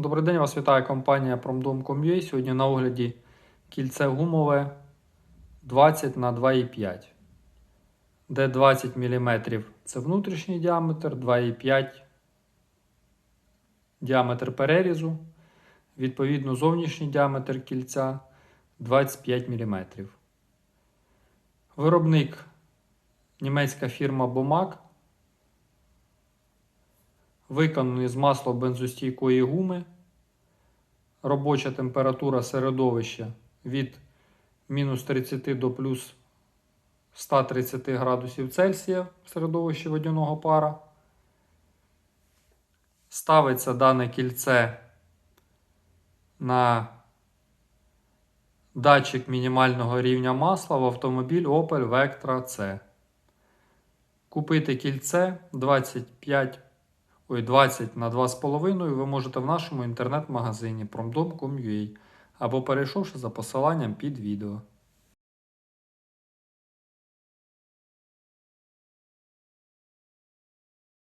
Добрий день, вас вітає компанія Promdom.com.ua. Сьогодні на огляді кільце гумове 20 на 2,5, де 20 мм це внутрішній діаметр, 2,5 діаметр перерізу. Відповідно, зовнішній діаметр кільця 25 мм. Виробник німецька фірма Bomag. Виконаний з масло-бензостійкої гуми. Робоча температура середовища від мінус 30 до плюс 130 градусів Цельсія в середовищі водяного пара. Ставиться дане кільце на датчик мінімального рівня масла в автомобіль Opel Vectra C. Купити кільце 25 ой, 20 на 2,5 ви можете в нашому інтернет-магазині promdom.com.ua або перейшовши за посиланням під відео.